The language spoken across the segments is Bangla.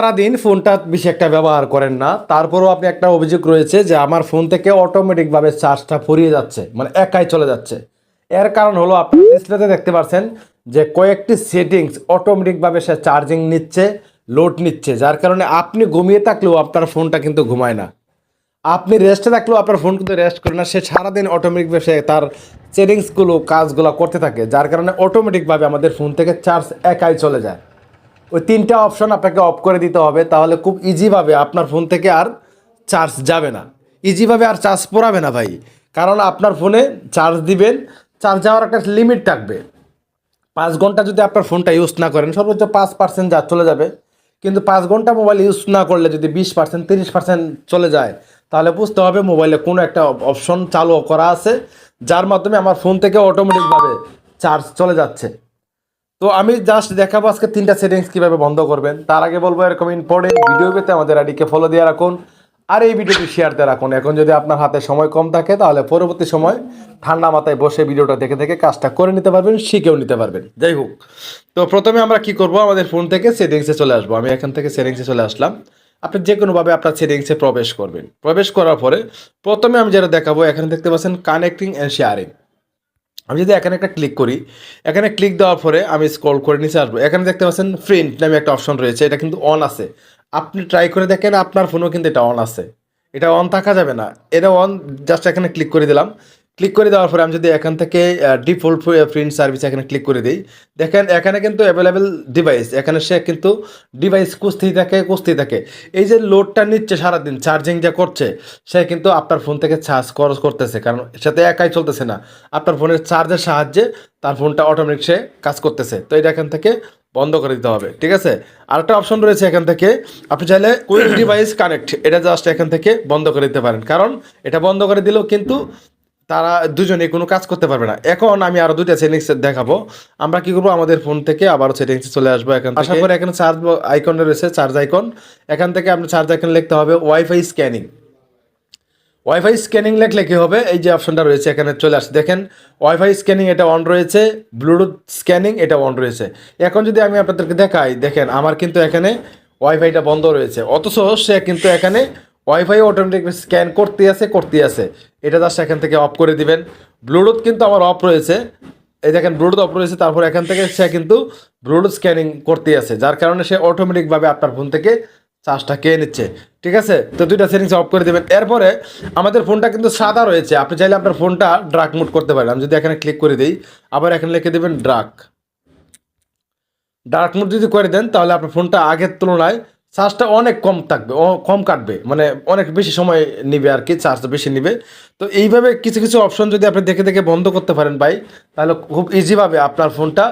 সারাদিন ফোনটা বেশি একটা ব্যবহার করেন না। তারপরেও আপনি একটা অভিযোগ রয়েছে যে আমার ফোন থেকে অটোমেটিকভাবে চার্জটা ফুরিয়ে যাচ্ছে মানে একাই চলে যাচ্ছে। এর কারণ হলো আপনি ডিসপ্লেতে দেখতে পাচ্ছেন যে কয়েকটি সেটিংস অটোমেটিকভাবে সে চার্জিং নিচ্ছে লোড নিচ্ছে, যার কারণে আপনি ঘুমিয়ে থাকলেও আপনার ফোনটা কিন্তু ঘুমায় না। আপনি রেস্টে থাকলেও আপনার ফোন কিন্তু রেস্ট করে না, সে সারাদিন অটোমেটিকভাবে সে তার সেটিংসগুলো কাজগুলো করতে থাকে, যার কারণে অটোমেটিকভাবে আমাদের ফোন থেকে চার্জ একাই চলে যায়। ওই তিনটা অপশন আপনাকে অফ করে দিতে হবে, তাহলে খুব ইজিভাবে আপনার ফোন থেকে আর চার্জ যাবে না। ইজিভাবে আর চার্জ পড়াবে না ভাই, কারণ আপনার ফোনে চার্জ দিবেন চার্জ যাওয়ার একটা লিমিট থাকবে। পাঁচ ঘণ্টা যদি আপনার ফোনটা ইউজ না করেন, সর্বোচ্চ পাঁচ পার্সেন্ট যা চলে যাবে। কিন্তু পাঁচ ঘণ্টা মোবাইল ইউজ না করলে যদি বিশ পার্সেন্ট তিরিশ পার্সেন্ট চলে যায়, তাহলে বুঝতে হবে মোবাইলে কোনো একটা অপশন চালু করা আছে, যার মাধ্যমে আমার ফোন থেকে অটোমেটিকভাবে চার্জ চলে যাচ্ছে। তো আমি জাস্ট দেখাবো আজকে তিনটা সেটিংস কীভাবে বন্ধ করবেন। তার আগে বলব এরকম ইম্পর্টেন্ট ভিডিও পেতে আমাদের আইডিকে ফলো দিয়ে রাখুন। আর এই ভিডিওটি শেয়ার দিয়ে রাখুন। এখন যদি আপনার হাতে সময় কম থাকে, তাহলে পরবর্তী সময় ঠান্ডা মাথায় বসে ভিডিওটা দেখে দেখে কাজটা করে নিতে পারবেন, শিখেও নিতে পারবেন। যাই হোক, তো প্রথমে আমরা কি করব? আমাদের ফোন থেকে সেটিংসে চলে আসব। আমি এখান থেকে সেটিংসে চলে আসলাম। আপনি যে কোনোভাবে আপনার সেটিংসে প্রবেশ করবেন। প্রবেশ করার পরে প্রথমে আমি যেটা দেখাবো, এখানে দেখতে পাচ্ছেন কানেক্টিং অ্যান্ড শেয়ারিং আমি যদি এখানে একটা ক্লিক করি, এখানে ক্লিক দেওয়ার পরে আমি স্ক্রল করে নিচে আসব। এখানে দেখতে পাচ্ছেন প্রিন্ট নামে একটা অপশন রয়েছে, এটা কিন্তু অন আছে। আপনি ট্রাই করে দেখেন, আপনার ফোনও কিন্তু এটা অন আছে। এটা অন থাকা যাবে না। এটা অন জাস্ট এখানে ক্লিক করে দিলাম। ক্লিক করে দেওয়ার পরে আমি যদি এখান থেকে ডিফল্ট প্রিন্ট সার্ভিস এখানে ক্লিক করে দিই, দেখেন এখানে কিন্তু অ্যাভেলেবেল ডিভাইস এখানে সে কিন্তু ডিভাইস কুস্তি থাকে কুস্তি থাকে। এই যে লোডটা নিচ্ছে সারাদিন চার্জিং যা করছে, সে কিন্তু আপনার ফোন থেকে চার্জ খরচ করতেছে, কারণ সাথে একাই চলতেছে না। আপনার ফোনের চার্জের সাহায্যে তার ফোনটা অটোমেটিক সে কাজ করতেছে। তো এটা এখান থেকে বন্ধ করে দিতে হবে, ঠিক আছে? আরেকটা অপশন রয়েছে এখান থেকে, আপনি চাইলে কুইক ডিভাইস কানেক্ট এটা জাস্ট এখান থেকে বন্ধ করে দিতে পারেন। কারণ এটা বন্ধ করে দিলেও কিন্তু তারা দুজনে কোনো কাজ করতে পারবে না। এখন আমি আরও দুইটা সেটিংস দেখাবো। আমরা কি করব? আমাদের ফোন থেকে আবারও সেটিংসে চলে আসব এখান থেকে। আসার পরে এখানে চার্জ আইকন রয়েছে চার্জ আইকন এখান থেকে আপনি চার্জ আইকন লিখতে হবে ওয়াইফাই স্ক্যানিং ওয়াইফাই স্ক্যানিং লেখলে কি হবে? এই যে অপশনটা রয়েছে এখানে চলে আসছে দেখেন ওয়াইফাই স্ক্যানিং এটা অন রয়েছে ব্লুটুথ স্ক্যানিং এটা অন রয়েছে। এখন যদি আমি আপনাদেরকে দেখাই দেখেন আমার কিন্তু এখানে ওয়াইফাইটা বন্ধ রয়েছে। অথচ সে কিন্তু এখানে ওয়াইফাই অটোমেটিক স্ক্যান করতে আছে করতে আছে। এটা জাস্ট এখান থেকে অফ করে দিবেন। ব্লুটুথ কিন্তু আমার অফ রয়েছে। এই দেখেন ব্লুটুথ অফ রয়েছে। তারপর এখান থেকে সে কিন্তু ব্লুটুথ স্ক্যানিং করতে আছে। যার কারণে সে অটোমেটিকভাবে আপনার ফোন থেকে চার্জটা কে নিচ্ছে। ঠিক আছে? তো দুইটা সেটিংস অফ করে দেবেন। এরপরে আমাদের ফোনটা কিন্তু সাদা রয়েছে। আপনি চাইলে আপনার ফোনটা ড্রাক মুড করতে পারেন। আমি যদি এখানে ক্লিক করে দিই, আবার এখানে লিখে দেবেন ড্রাক ডার্ক মোড যদি করে দেন, তাহলে আপনার ফোনটা আগের তুলনায় চার্জটা অনেক কম থাকবে কম কাটবে মানে অনেক বেশি সময় নিবে আর কি চার্জটা বেশি নিবে। তো এইভাবে কিছু কিছু অপশন যদি আপনি দেখে দেখে বন্ধ করতে পারেন ভাই, তাহলে খুব ইজিভাবে আপনার ফোনটা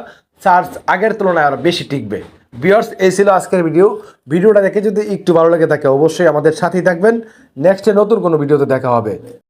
চার্জ আগের তুলনায় আরও বেশি টিকবে। বিয়ার্স এই ছিল আজকের ভিডিও ভিডিওটা দেখে যদি একটু ভালো লেগে থাকে, অবশ্যই আমাদের সাথেই থাকবেন। নেক্সটে নতুন কোনো ভিডিওতে দেখা হবে।